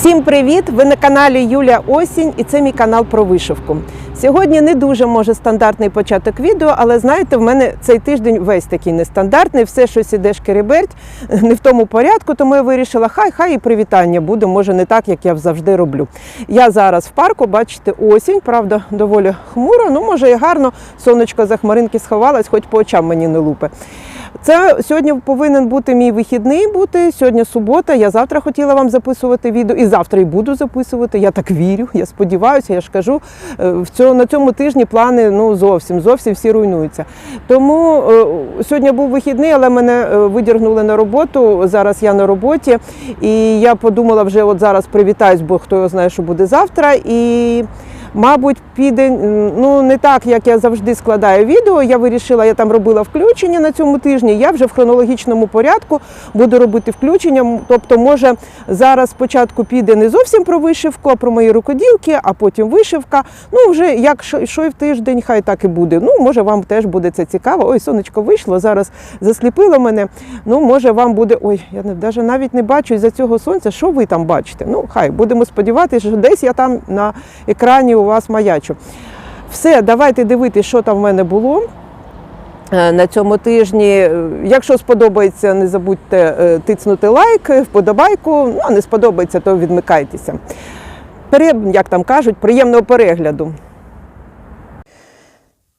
Всім привіт! Ви на каналі Юля Осінь і це мій канал про вишивку. Сьогодні не дуже може стандартний початок відео, але знаєте, в мене цей тиждень весь такий нестандартний. Все щось іде шкереберть, не в тому порядку, тому я вирішила, хай хай і привітання буде, може не так, як я завжди роблю. Я зараз в парку, бачите, осінь, правда, доволі хмуро. Ну, може, і гарно сонечко за хмаринки сховалось, хоч по очам мені не лупе. Це сьогодні повинен бути мій вихідний бути. Сьогодні субота. Я завтра хотіла вам записувати відео, і завтра і буду записувати. Я так вірю. Я сподіваюся, я ж кажу. е, на цьому тижні плани ну зовсім зовсім всі руйнуються. Тому е, сьогодні був вихідний, але мене е, видіргнули на роботу. Зараз я на роботі, і я подумала вже, от зараз привітаюсь, бо хто його знає, що буде завтра. І Мабуть, піде ну не так, як я завжди складаю відео. Я вирішила, я там робила включення на цьому тижні. Я вже в хронологічному порядку буду робити включення. Тобто, може зараз спочатку піде не зовсім про вишивку, а про мої рукоділки, а потім вишивка. Ну вже як що- що в тиждень, хай так і буде. Ну може вам теж буде це цікаво. Ой, сонечко вийшло. Зараз засліпило мене. Ну може вам буде. Ой, я даже навіть не бачу із-за цього сонця. Що ви там бачите? Ну хай будемо сподіватися, що десь я там на екрані у вас маячу. Все, давайте дивитися, що там в мене було. е, На цьому тижні, Е, якщо сподобається, не забудьте е, тицнути лайк, вподобайку. Ну, а не сподобається, то відмикайтеся. Як там кажуть, приємного перегляду.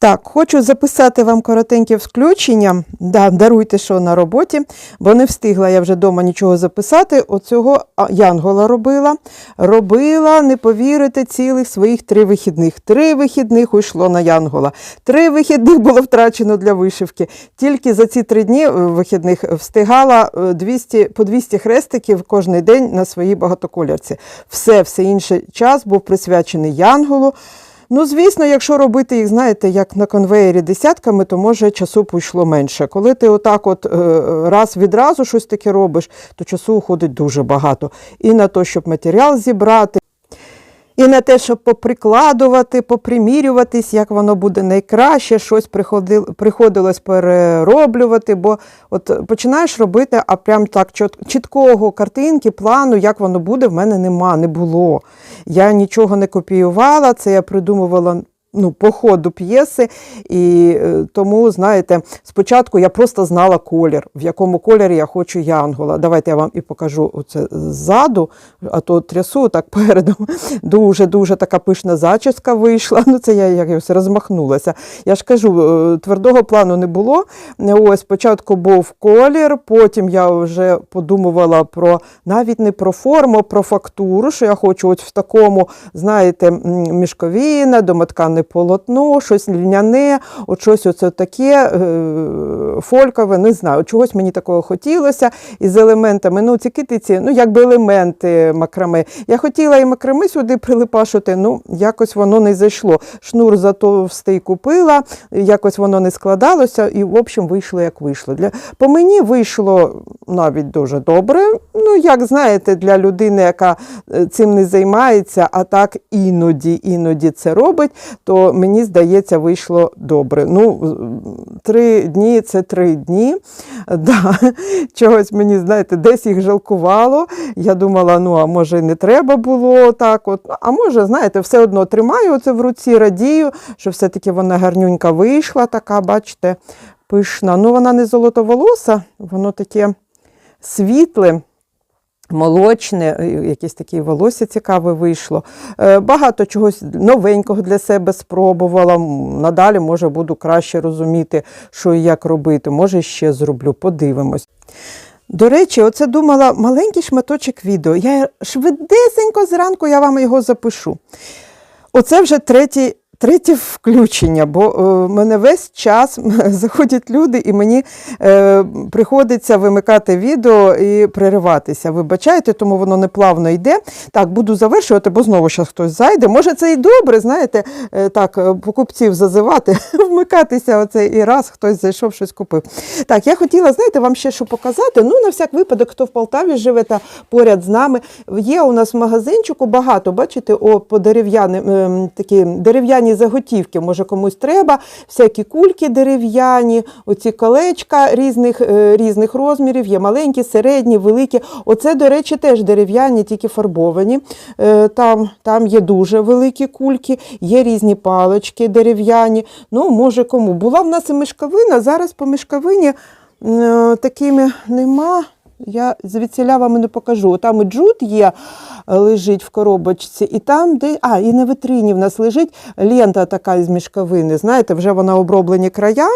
Так, хочу записати вам коротеньке включення. Да, даруйте, що на роботі, бо не встигла я вже вдома нічого записати. Оцього Янгола робила. Робила, не повірите, цілих своїх три вихідних. Три вихідних уйшло на Янгола. Три вихідних було втрачено для вишивки. Тільки за ці три дні е, вихідних встигала е, 200, по 200 хрестиків кожен день на своїй багатоколярці. Все, все інший час був присвячений Янголу. Ну, звісно, якщо робити їх, знаєте, як на конвеєрі десятками, то може часу пішло менше. Коли ти отак от е, раз відразу щось таке робиш, то часу уходить дуже багато. І на те, щоб матеріал зібрати, і на те, щоб поприкладувати, попримірюватись, як воно буде найкраще, щось приходило. приходилось перероблювати, бо от починаєш робити, а прям так чіт- чіткого картинки, плану, як воно буде, в мене нема, не було. Я нічого не копіювала, це я придумувала. Ну, по ходу п'єси, і е, тому, знаєте, спочатку я просто знала колір, в якому кольорі я хочу янгола. Давайте я вам і покажу оце ззаду, а то трясу так передом. Дуже-дуже така пишна зачіска вийшла. Ну, це я якось розмахнулася. Я ж кажу, е, твердого плану не було. Ось спочатку був колір, потім я вже подумувала про навіть не про форму, про фактуру, що я хочу от в такому, знаєте, м, мішковіне, домоткане полотно, щось льняне, от щось оце таке е, фолькове, не знаю. Чогось мені такого хотілося із елементами. Ну, ці китиці, ну якби елементи макраме. Я хотіла і макрами сюди прилипашити, ну якось воно не зайшло. Шнур затовстий купила, якось воно не складалося, і в общем вийшло як вийшло. Для по мені вийшло навіть дуже добре. Ну, як знаєте, для людини, яка е, цим не займається, а так іноді, іноді це робить, то мені здається, вийшло добре. Ну, три дні це три дні. Да. Чогось мені, знаєте, десь їх жалкувало. Я думала, ну а може не треба було так. От. А може, знаєте, все одно тримаю це в руці, радію, що все-таки вона гарнюнька вийшла, така, бачите, пишна. Ну, вона не золотоволоса, воно таке світле. Молочне, е, якесь таке волосся цікаве вийшло. Е, Багато чогось новенького для себе спробувала. Надалі, може, буду краще розуміти, що і як робити. Може, ще зроблю, подивимось. До речі, оце думала маленький шматочок відео. Я швидесенько зранку я вам його запишу. Оце вже третій. Третє включення, бо е, мене весь час заходять люди, і мені е, приходиться вимикати відео і перериватися. Вибачайте, тому воно неплавно йде. Так, буду завершувати, бо знову зараз хтось зайде. Може, це і добре, знаєте, е, так, покупців зазивати, вмикатися оце і раз хтось зайшов, щось купив. Так, я хотіла, знаєте, вам ще що показати. Ну, на всяк випадок, хто в Полтаві живе та поряд з нами. Є у нас в магазинчику багато, бачите, о, по дерев'яним ем, такі дерев'яні дерев'яні заготівки. Може комусь треба, всякі кульки дерев'яні, оці колечка різних, е, різних розмірів, є маленькі, середні, великі. Оце, до речі, теж дерев'яні, тільки фарбовані. Е, Там, там є дуже великі кульки, є різні палички дерев'яні. Ну, може кому. Була в нас і мешковина, зараз по мешковині е, такими нема. Я звідсіля вам не покажу. Там і джут є, е, лежить в коробочці, і там, де. А, і на витрині в нас лежить лента така із мішковини. Знаєте, вже вона оброблені края.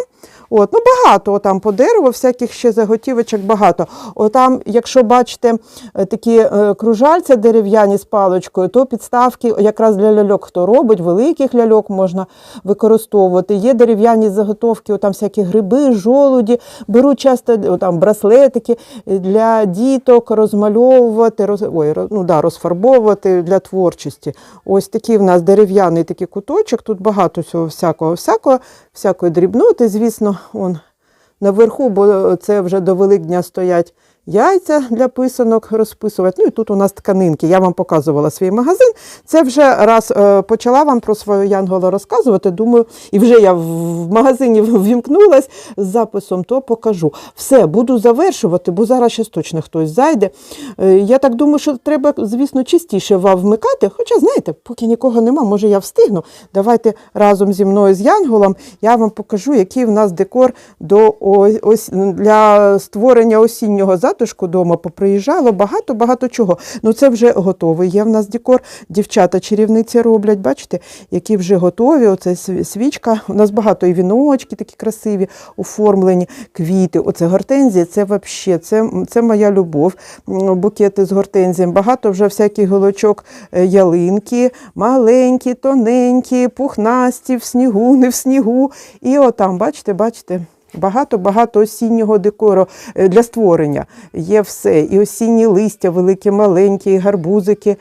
От, ну багато там по дереву, всяких ще заготівочок багато. Отам, якщо бачите е, такі е, кружальця дерев'яні з паличкою, то підставки якраз для ляльок, хто робить, великих ляльок можна використовувати. Є дерев'яні заготовки, там всякі гриби, жолуді. Беруть часто там браслетики для діток розмальовувати, роз, ой, ну, да, розфарбовувати для творчості. Ось такий в нас дерев'яний такий куточок. Тут багато всього всякого, всякого, всякої дрібноти, звісно, он наверху, бо це вже до Великдня стоять яйця для писанок розписувати. Ну і тут у нас тканинки. Я вам показувала свій магазин. Це вже раз е, почала вам про свою Янгола розказувати. Думаю, і вже я в магазині ввімкнулась з записом, то покажу. Все, буду завершувати, бо зараз ще точно хтось зайде. Е, Я так думаю, що треба, звісно, частіше вам вмикати. Хоча, знаєте, поки нікого нема, може я встигну. Давайте разом зі мною з Янголом я вам покажу, який в нас декор до ось для створення осіннього затишку вдома. Поприїжджало багато-багато чого. Ну це вже готовий. Є в нас декор. Дівчата чарівниці роблять, бачите, які вже готові. Оце свічка. У нас багато і віночки такі красиві, оформлені, квіти. Оце гортензія, це взагалі, це, це моя любов. Букети з гортензієм. Багато вже всяких голочок е, ялинки, маленькі, тоненькі, пухнасті, в снігу, не в снігу. І отам, бачите, бачите. Багато-багато осіннього декору е, для створення. Є все. І осінні листя, великі, маленькі, і гарбузики. Е,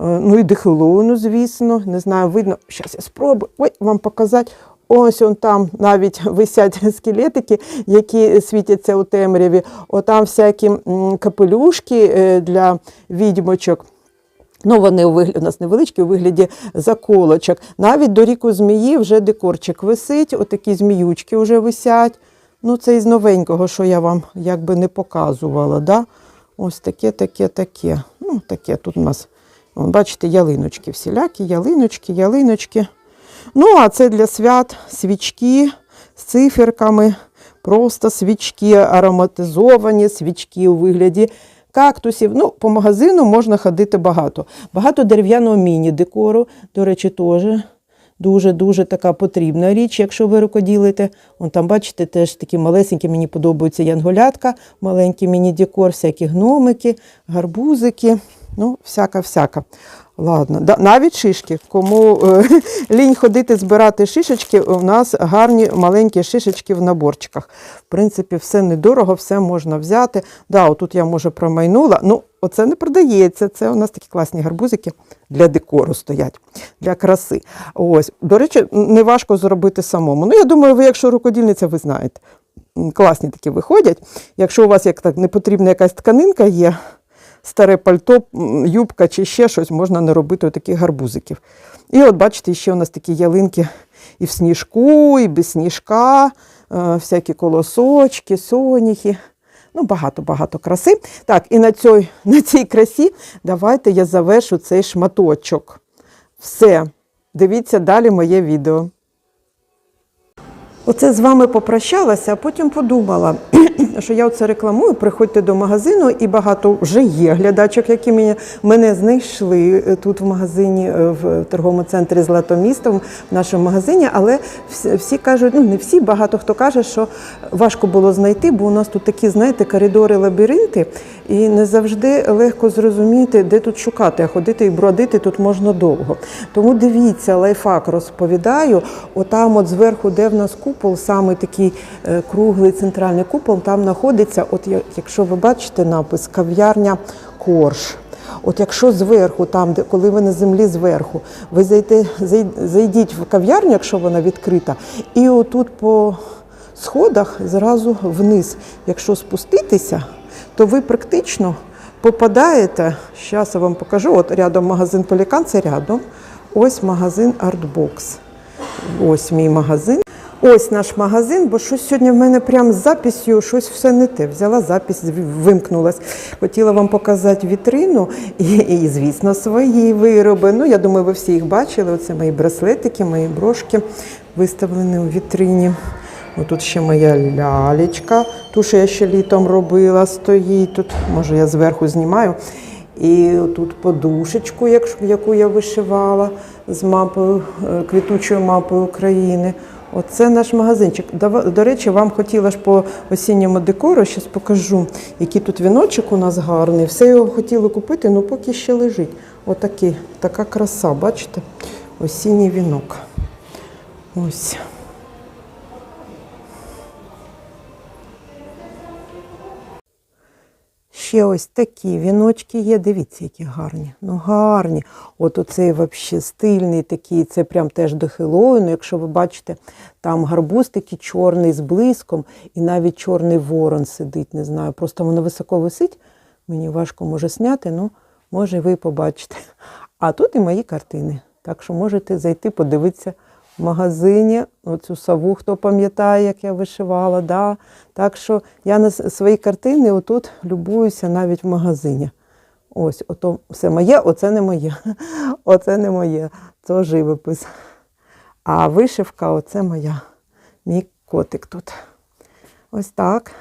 Ну і дихлону, звісно. Не знаю, видно. Зараз я спробую Ой, вам показати. Ось он там навіть висять скелетики, які світяться у темряві. Отам всякі капелюшки е, для відьмочок. Ну, вони у вигляді, у нас невеличкі, у вигляді заколочок. Навіть до ріку змії вже декорчик висить, отакі зміючки вже висять. Ну, це із новенького, що я вам якби не показувала. Да? Ось таке, таке, таке. Ну, таке тут у нас, бачите, ялиночки всілякі, ялиночки, ялиночки. Ну, а це для свят свічки з циферками, просто свічки ароматизовані, свічки у вигляді кактусів. Ну, по магазину можна ходити багато. Багато дерев'яного міні-декору, до речі, теж. Дуже-дуже така потрібна річ, якщо ви рукоділите. Вон там, бачите, теж такі малесенькі, мені подобаються янголятка, маленький міні-декор, всякі гномики, гарбузики, ну, всяка-всяка. Ладно, да, навіть шишки. Кому е, лінь ходити збирати шишечки, у нас гарні маленькі шишечки в наборчиках. В принципі, все недорого, все можна взяти. Да, отут я може промайнула. Ну, оце не продається. Це у нас такі класні гарбузики для декору стоять, для краси. Ось, до речі, не важко зробити самому. Ну, я думаю, ви, якщо рукодільниця, ви знаєте. Класні такі виходять. Якщо у вас як так не потрібна якась тканинка є, старе пальто, юбка чи ще щось, можна не робити таких гарбузиків. І от бачите, ще у нас такі ялинки і в сніжку, і без сніжка, е, всякі колосочки, соняхи. Ну, багато-багато краси. Так, і на цій, на цій красі давайте я завершу цей шматочок. Все. Дивіться далі моє відео. Оце з вами попрощалася, а потім подумала, що я оце рекламую. Приходьте до магазину, і багато вже є глядачок, які мене, мене знайшли е, тут в магазині, е, в торговому центрі Злато місто, в нашому магазині. Але всі, всі кажуть, ну не всі, багато хто каже, що важко було знайти, бо у нас тут такі, знаєте, коридори, лабіринти, і не завжди легко зрозуміти, де тут шукати, а ходити і бродити тут можна довго. Тому дивіться, лайфхак розповідаю. Отам, от зверху, де в нас купол, саме такий е, круглий центральний купол, там знаходиться, от якщо ви бачите напис кав'ярня Корж. От якщо зверху, там, де коли ви на землі зверху, ви зайдете, зай- зайдіть в кав'ярню, якщо вона відкрита, і отут по сходах зразу вниз, якщо спуститися, то ви практично попадаєте. Зараз я вам покажу. От рядом магазин Полікан, це рядом. Ось магазин Артбокс. Ось мій магазин. Ось наш магазин, бо щось сьогодні в мене прям з записью, щось все не те. Взяла запись, вимкнулась. Хотіла вам показати вітрину і, і, звісно, свої вироби. Ну, я думаю, ви всі їх бачили. Оце мої браслетики, мої брошки виставлені у вітрині. Отут ще моя лялечка, ту, що я ще літом робила, стоїть тут. Може, я зверху знімаю. І тут подушечку, яку я вишивала з мапою, е, квітучою мапою України. Оце наш магазинчик. До речі, вам хотіла ж по осінньому декору, зараз покажу, який тут віночок у нас гарний. Все його хотіли купити, але поки ще лежить. Отакий, така краса, бачите? Осінній вінок. Ось. Ще ось такі віночки є. Дивіться, які гарні. Ну гарні. От оцей взагалі стильний такий, це прям теж до Хеллоуіну. Якщо ви бачите, там гарбуз такий чорний з блиском, і навіть чорний ворон сидить. Не знаю. Просто воно високо висить. Мені важко може зняти, ну може ви побачите. А тут і мої картини. Так що можете зайти, подивитися в магазині. Оцю саву, хто пам'ятає, як я вишивала. Да. Так що я на свої картини отут любуюся навіть в магазині. Ось, ото все моє, оце не моє. Оце не моє. Це живопис. А вишивка оце моя. Мій котик тут. Ось так.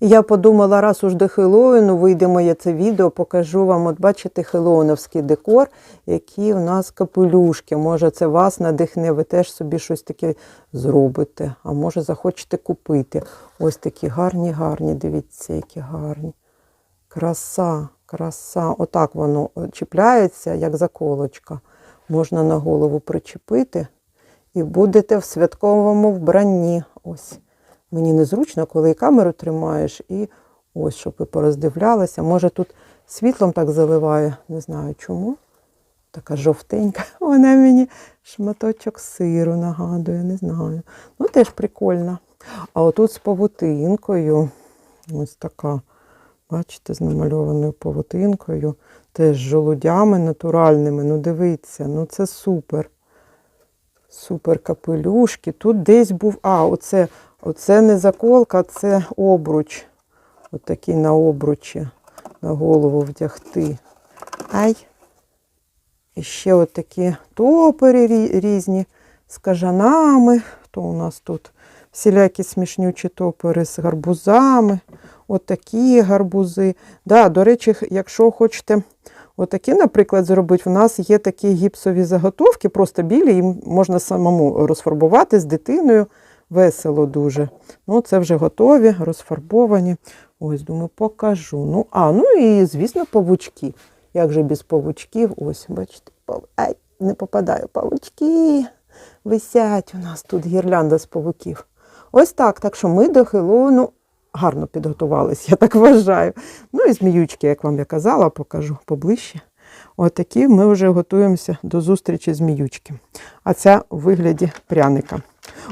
І я подумала, раз уж до Хеллоуіну вийде моє це відео, покажу вам, от бачите, хеллоуіновський декор, які у нас капелюшки. Може, це вас надихне, ви теж собі щось таке зробите, а може захочете купити. Ось такі гарні, гарні, дивіться, які гарні. Краса, краса. Отак воно чіпляється, як заколочка. Можна на голову причепити і будете в святковому вбранні. Ось. Мені незручно, коли і камеру тримаєш, і ось, щоб ви пороздивлялися. Може, тут світлом так заливає, не знаю чому. Така жовтенька. Вона мені шматочок сиру нагадує, не знаю. Ну, теж прикольно. А отут з павутинкою. Ось така. Бачите, з намальованою павутинкою. Теж з жолудями натуральними. Ну, дивіться, ну це супер. Супер капелюшки. Тут десь був. А, оце, оце не заколка, це обруч. Отакий на обручі на голову вдягти. Ай. І ще от такі топори різні з кажанами. Хто у нас тут? Всілякі смішнючі топори з гарбузами. От такі гарбузи. Да, до речі, якщо хочете отакі, наприклад, зробити, у нас є такі гіпсові заготовки, просто білі, їм можна самому розфарбувати з дитиною. Весело дуже. Ну, це вже готові, розфарбовані. Ось, думаю, покажу. Ну, а, ну і, звісно, павучки. Як же без павучків? Ось, бачите, пав... Ай, не попадаю. Павучки висять у нас тут гірлянда з павуків. Ось так. Так що ми до Хеллоуіну гарно підготувалися, я так вважаю. Ну і зміючки, як вам я казала, покажу поближче. Отакі ми вже готуємося до зустрічі зміючки. А ця у вигляді пряника.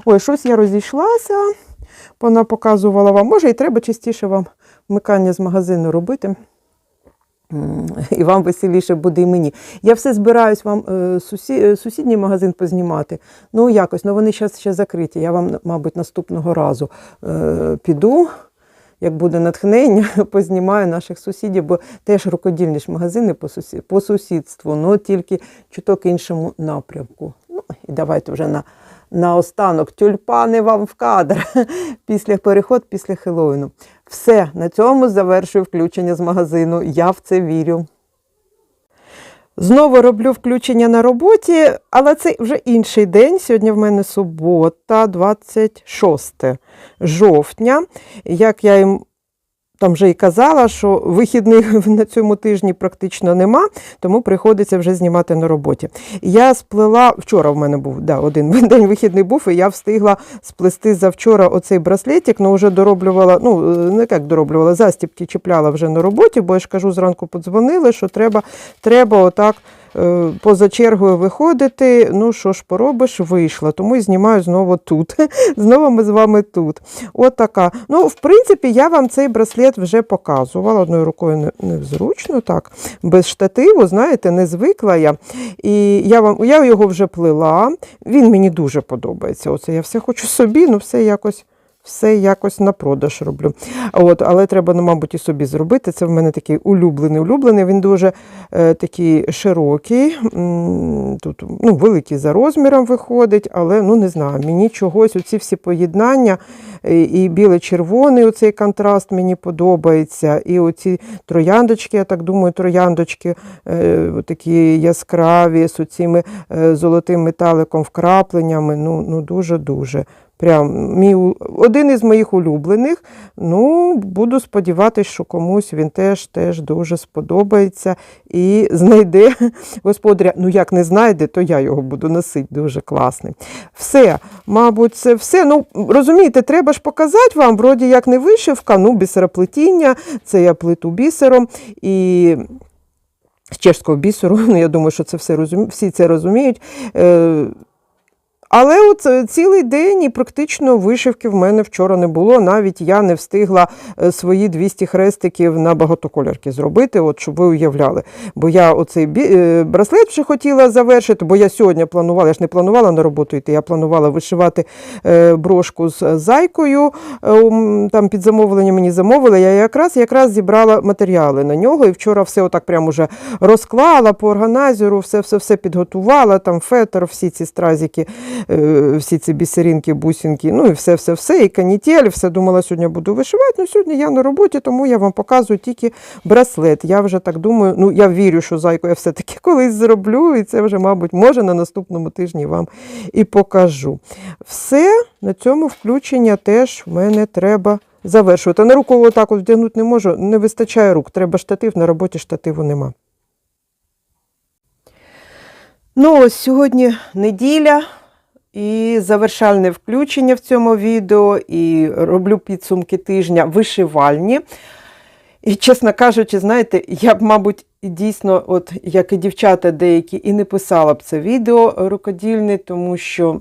Ой, щось я розійшлася, вона показувала вам. Може, і треба частіше вам вмикання з магазину робити. І вам веселіше буде і мені. Я все збираюсь вам е, сусі, е, сусідній магазин познімати. Ну, якось, ну вони зараз ще закриті. Я вам, мабуть, наступного разу е, піду. Як буде натхнення, познімаю наших сусідів, бо теж рукодільні ж магазини по, сусі, по сусідству, ну тільки чуток іншому напрямку. Ну, і давайте вже на, на останок тюльпани вам в кадр після переход після Хеллоуіну. Все, на цьому завершую включення з магазину. Я в це вірю. Знову роблю включення на роботі, але це вже інший день. Сьогодні в мене субота, 26 жовтня. Як я їм там вже і казала, що вихідних на цьому тижні практично нема, тому приходиться вже знімати на роботі. Я сплела, вчора в мене був да, один день вихідний був, і я встигла сплести завчора оцей браслетик, ну вже дороблювала, ну не як дороблювала, застібки чіпляла вже на роботі, бо я ж кажу, зранку подзвонили, що треба, треба отак поза чергою виходити. Ну, що ж поробиш, вийшла. Тому і знімаю знову тут. Знову ми з вами тут. От така. Ну, в принципі, я вам цей браслет вже показувала. Одною рукою незручно, так, без штативу, знаєте, не звикла я. І я, вам, я його вже плела. Він мені дуже подобається. Оце я все хочу собі, ну все якось. Все якось на продаж роблю. От, але треба, ну, мабуть, і собі зробити. Це в мене такий улюблений. Улюблений. Він дуже е, такий широкий, тут ну, великий за розміром виходить, але ну не знаю, мені чогось оці всі поєднання, і, і біле-червоний оцей контраст мені подобається. І оці трояндочки, я так думаю, трояндочки е, такі яскраві з оціми е, золотим металиком, вкрапленнями. Ну, ну дуже-дуже. Прям мій один із моїх улюблених. Ну, буду сподіватися, що комусь він теж теж дуже сподобається і знайде господаря. Ну, як не знайде, то я його буду носити. Дуже класний. Все, мабуть, це все. Ну, розумієте, треба ж показати вам, вроді як не вишивка, ну, бісероплетіння, це я плиту бісером. І з чешського бісеру, ну, я думаю, що це все розумі... всі це розуміють. Е, але от е, цілий день і практично вишивки в мене вчора не було. Навіть я не встигла е, свої 200 хрестиків на багатоколярки зробити, от щоб ви уявляли. Бо я оцей е, браслет вже хотіла завершити, бо я сьогодні планувала, я ж не планувала на роботу йти, я планувала вишивати брошку з зайкою. Там під замовлення мені замовили. Я якраз якраз зібрала матеріали на нього. І вчора все отак прямо уже розклала по органайзеру, все все все підготувала. Там фетр, всі ці стразики, е, всі ці бісеринки, бусинки, ну і все, все, все, і канітель, все думала, сьогодні буду вишивати. Ну сьогодні я на роботі, тому я вам показую тільки браслет. Я вже так думаю, ну я вірю, що зайку я все-таки колись зроблю, і це вже, мабуть, може на наступному тижні вам і покажу. Все на цьому включення теж в мене треба завершувати. На руку отак от вдягнути не можу, не вистачає рук. Треба штатив, на роботі штативу нема. Ну, ось сьогодні неділя і завершальне включення в цьому відео, і роблю підсумки тижня вишивальні. І, чесно кажучи, знаєте, я б, мабуть, дійсно, от як і дівчата деякі, і не писала б це відео рукодільне, тому що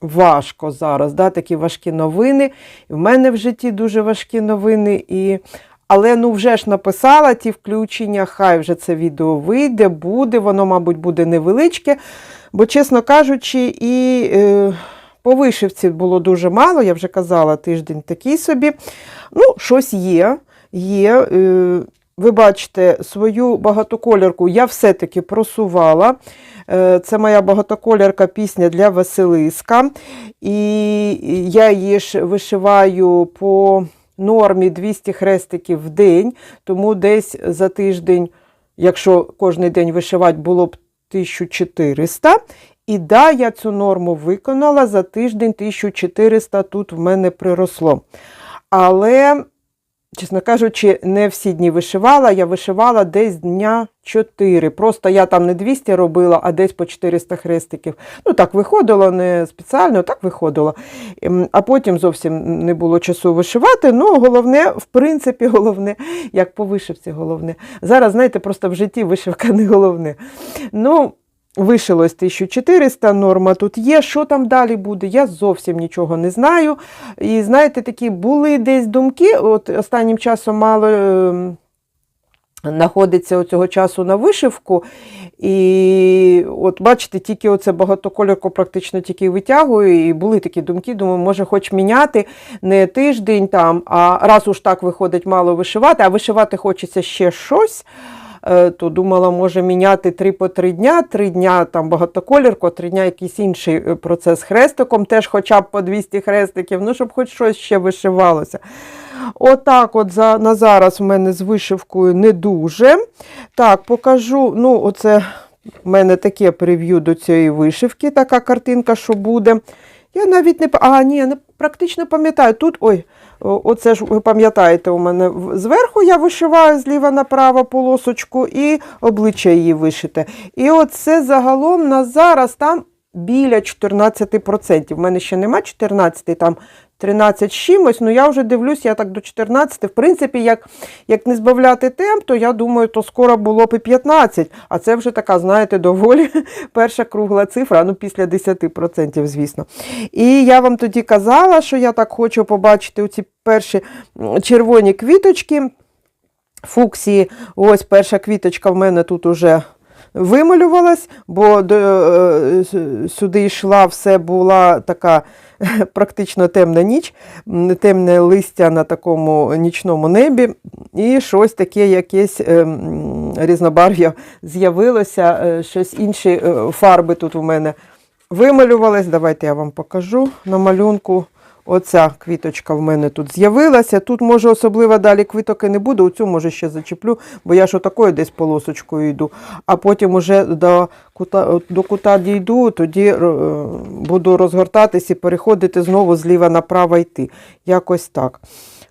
важко зараз, да, такі важкі новини. І в мене в житті дуже важкі новини. І... Але ну вже ж написала ті включення, хай вже це відео вийде, буде, воно, мабуть, буде невеличке. Бо, чесно кажучи, і е, по вишивці було дуже мало, я вже казала, тиждень такий собі. Ну, щось є. є. Е, ви бачите, свою багатоколірку я все-таки просувала. Е, Це моя багатоколірка пісня для Василиска. І я її ж вишиваю по нормі 200 хрестиків в день, тому десь за тиждень, якщо кожен день вишивати, було б 1400. І да, я цю норму виконала за тиждень 1400 тут в мене приросло. Але, чесно кажучи, не всі дні вишивала, я вишивала десь дня 4. Просто я там не 200 робила, а десь по 400 хрестиків. Ну так виходило, не спеціально, так виходило. Ем, А потім зовсім не було часу вишивати. Ну, головне, в принципі, головне, як по вишивці головне. Зараз, знаєте, просто в житті вишивка не головне. Ну, Вишилось 1400, норма тут є. Що там далі буде? Я зовсім нічого не знаю. І знаєте, такі були десь думки. От останнім часом мало ем, знаходиться оцього часу на вишивку. І от бачите, тільки оце багатоколірку практично тільки витягую. І були такі думки, думаю, може, хоч міняти не тиждень там, а раз уж так виходить мало вишивати, а вишивати хочеться ще щось. Е, То думала, може міняти три по три дня, три дня там багатоколірку, три дня якийсь інший е, процес хрестиком, теж хоча б по 200 хрестиків, ну щоб хоч щось ще вишивалося. Отак, от за, на зараз в мене з вишивкою не дуже. Так, покажу. Ну, оце в мене таке прев'ю до цієї вишивки, така картинка, що буде. Я навіть не а, ні, не практично пам'ятаю. Тут, ой, оце ж ви пам'ятаєте, у мене зверху я вишиваю зліва направо полосочку і обличчя її вишите. І оце загалом на зараз там біля 14%. У мене ще нема 14, там 13 чимось, ну я вже дивлюсь, я так до 14. В принципі, як, як не збавляти темп, то я думаю, то скоро було б і 15. А це вже така, знаєте, доволі перша кругла цифра, ну після 10%, звісно. І я вам тоді казала, що я так хочу побачити оці перші червоні квіточки. Фуксії, ось перша квіточка в мене тут уже вималювалась, бо до, е, сюди йшла, все була така практично темна ніч, темне листя на такому нічному небі, і щось таке якесь е, різнобарв'я з'явилося, е, щось інші фарби тут у мене вималювались. Давайте я вам покажу на малюнку. Оця квіточка в мене тут з'явилася. Тут, може, особливо далі квіток і не буде, оцю, може, ще зачеплю, бо я ж отакою десь полосочкою йду. А потім уже до кута, до кута дійду, тоді е, буду розгортатись і переходити знову зліва направо йти. Якось так.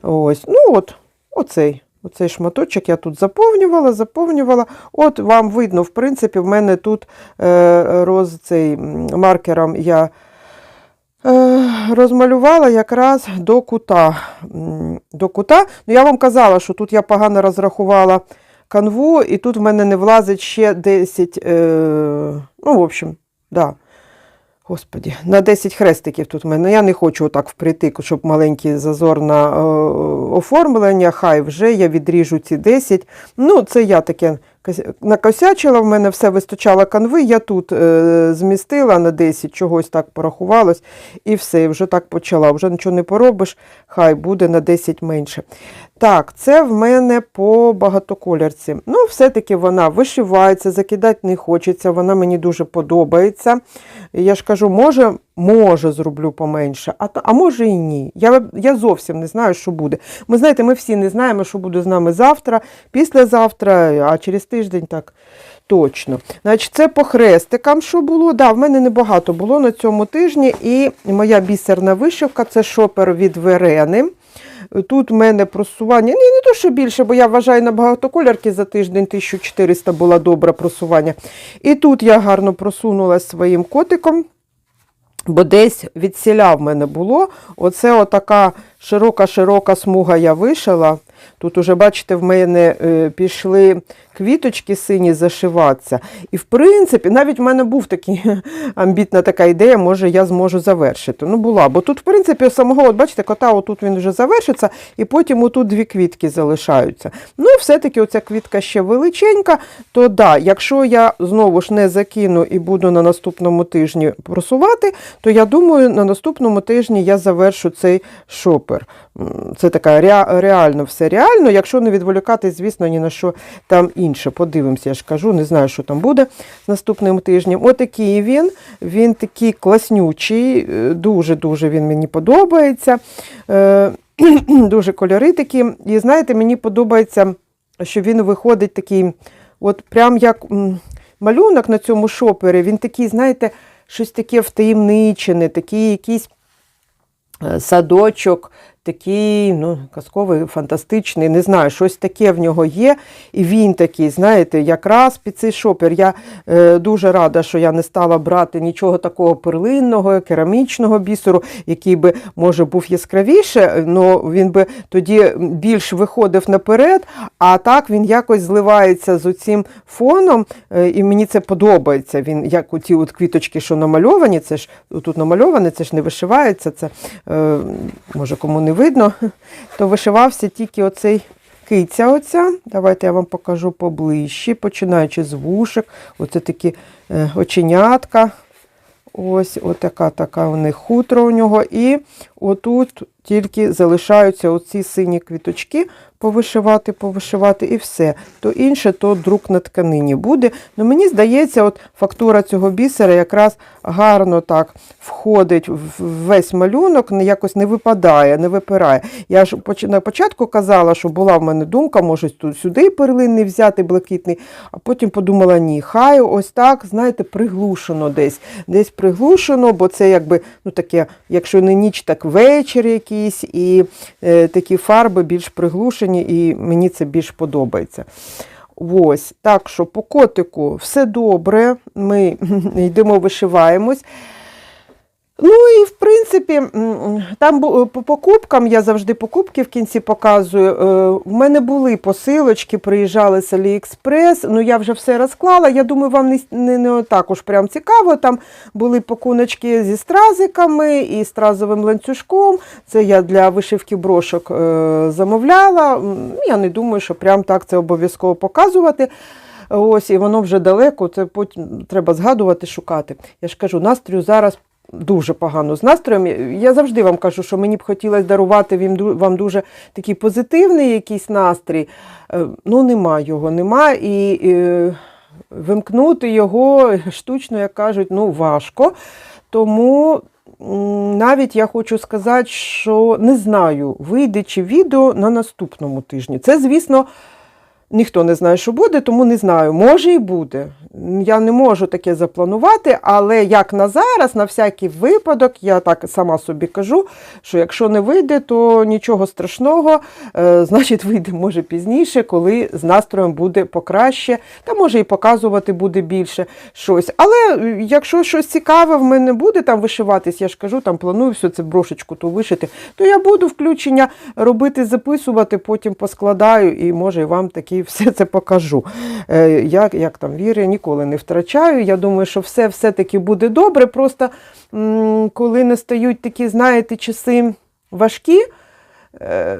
Ось. Ну от, оцей. Оцей шматочок я тут заповнювала, заповнювала. От вам видно, в принципі, в мене тут е, роз цей маркером я розмалювала якраз до кута. До кута. Ну, я вам казала, що тут я погано розрахувала канву, і тут в мене не влазить ще 10. Е, ну, в общем, да. Господі, на 10 хрестиків тут в мене. Я не хочу отак впритик, щоб маленький зазор на е, оформлення. Хай вже я відріжу ці 10. Ну, це я таке накосячила, в мене все вистачало канви. Я тут е, змістила на 10, чогось так порахувалось, і все, вже так почала. Вже нічого не поробиш, хай буде на 10 менше. Так, це в мене по багатоколірці. Ну, все-таки вона вишивається, закидати не хочеться, вона мені дуже подобається. Я ж кажу, може, може зроблю поменше, а, а може і ні. Я, я зовсім не знаю, що буде. Ми знаєте, ми всі не знаємо, що буде з нами завтра, післязавтра, а через тиждень так точно. Значить, це по хрестикам, що було. Да, в мене небагато було на цьому тижні, і моя бісерна вишивка це шопер від Верени. Тут в мене просування, ні, не то, що більше, бо я вважаю на багатоколярки за тиждень 1400 було добре просування. І тут я гарно просунулася своїм котиком, бо десь відсіля в мене було. Оце отака широка-широка смуга я вишила. Тут уже, бачите, в мене е, пішли квіточки сині зашиватися. І, в принципі, навіть в мене був такий амбітна така ідея, може я зможу завершити. Ну, була. Бо тут, в принципі, самого, от бачите, кота отут він вже завершиться, і потім отут дві квітки залишаються. Ну, все-таки оця квітка ще величенька, то да, якщо я знову ж не закину і буду на наступному тижні просувати, то я думаю, на наступному тижні я завершу цей шопер. Це така ре- реально все реально, якщо не відволікатись, звісно, ні на що там інше. Подивимося, я ж кажу, не знаю, що там буде з наступним тижнем. Отакий він, він такий класнючий, е, дуже-дуже він мені подобається. Е, Дуже кольори такі. І знаєте, мені подобається, що він виходить такий, от прям як малюнок на цьому шопері, він такий, знаєте, щось таке втаємничене, такий якийсь е, садочок, такий, ну, казковий, фантастичний, не знаю, щось таке в нього є. І він такий, знаєте, якраз під цей шопер. Я е, дуже рада, що я не стала брати нічого такого перлинного, керамічного бісеру, який би, може, був яскравіше, але він би тоді більш виходив наперед, а так він якось зливається з оцим фоном, е, і мені це подобається. Він, як оці от квіточки, що намальовані, це ж тут намальоване, це ж не вишивається, це е, може кому не видно, то вишивався тільки оцей киця оця. Давайте я вам покажу поближче, починаючи з вушок. Оце такі е, оченятка. Ось отака така у них хутро у нього. І отут тільки залишаються оці сині квіточки повишивати, повишивати і все. То інше, то друк на тканині буде. Ну, мені здається, от фактура цього бісера якраз гарно так входить в весь малюнок, якось не випадає, не випирає. Я ж на початку казала, що була в мене думка, може тут сюди перлинний взяти блакитний, а потім подумала, ні, хай ось так, знаєте, приглушено десь. Десь приглушено, бо це якби, ну таке, якщо не ніч, так вечір якийсь, і е, такі фарби більш приглушені, і мені це більш подобається. Ось, так що по котику все добре, ми йдемо вишиваємось. Ну і в принципі, там по покупкам, я завжди покупки в кінці показую. Е, В мене були посилочки, приїжджали з Аліекспрес. Ну я вже все розклала. Я думаю, вам не, не, не також прям цікаво. Там були пакуночки зі стразиками і стразовим ланцюжком. Це я для вишивки брошок е, замовляла. Я не думаю, що прям так це обов'язково показувати. Ось, і воно вже далеко, це потім треба згадувати, шукати. Я ж кажу, настрою зараз дуже погано з настроєм. Я завжди вам кажу, що мені б хотілося дарувати вам дуже такий позитивний якийсь настрій. Е, Ну, нема його, нема. І е, вимкнути його штучно, як кажуть, ну, важко. Тому навіть я хочу сказати, що не знаю, вийде чи відео на наступному тижні. Це, звісно, Ніхто не знає, що буде, тому не знаю. Може і буде. Я не можу таке запланувати, але як на зараз, на всякий випадок, я так сама собі кажу, що якщо не вийде, то нічого страшного, е, значить вийде може пізніше, коли з настроєм буде покраще, та може і показувати буде більше щось. Але е, якщо щось цікаве в мене буде там вишиватись, я ж кажу, там планую все це брошечку ту вишити, то я буду включення робити, записувати, потім поскладаю і може і вам таки все це покажу. Е, Як, як там віри, ніколи не втрачаю. Я думаю, що все все-таки буде добре. Просто коли настають такі, знаєте, часи важкі. е,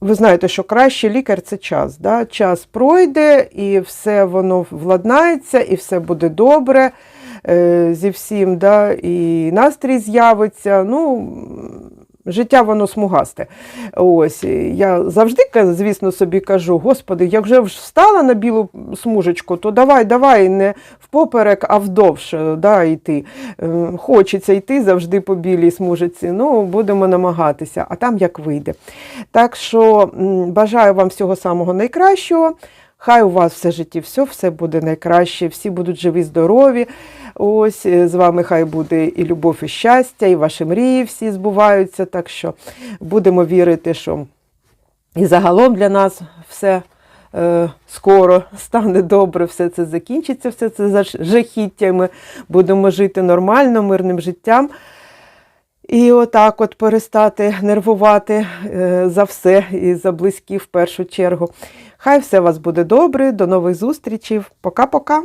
Ви знаєте, що краще лікар це час. Да? Час пройде, і все воно владнається, і все буде добре е, зі всім, да? і настрій з'явиться. Ну, життя воно смугасте. Ось, я завжди, звісно, собі кажу: Господи, як вже встала на білу смужечку, то давай, давай, не впоперек, а вдовж е, да, йти. Е, Хочеться йти завжди по білій смужиці. Ну, будемо намагатися, а там як вийде. Так що бажаю вам всього самого найкращого. Хай у вас все житті все, все буде найкраще, всі будуть живі, здорові. Ось е, з вами хай буде і любов, і щастя, і ваші мрії всі збуваються. Так що будемо вірити, що і загалом для нас все е, скоро стане добре, все це закінчиться, все це за жахіття. Ми будемо жити нормально, мирним життям. І отак от перестати нервувати е, за все і за близькі в першу чергу. Хай все у вас буде добре. До нових зустрічей. Пока-пока.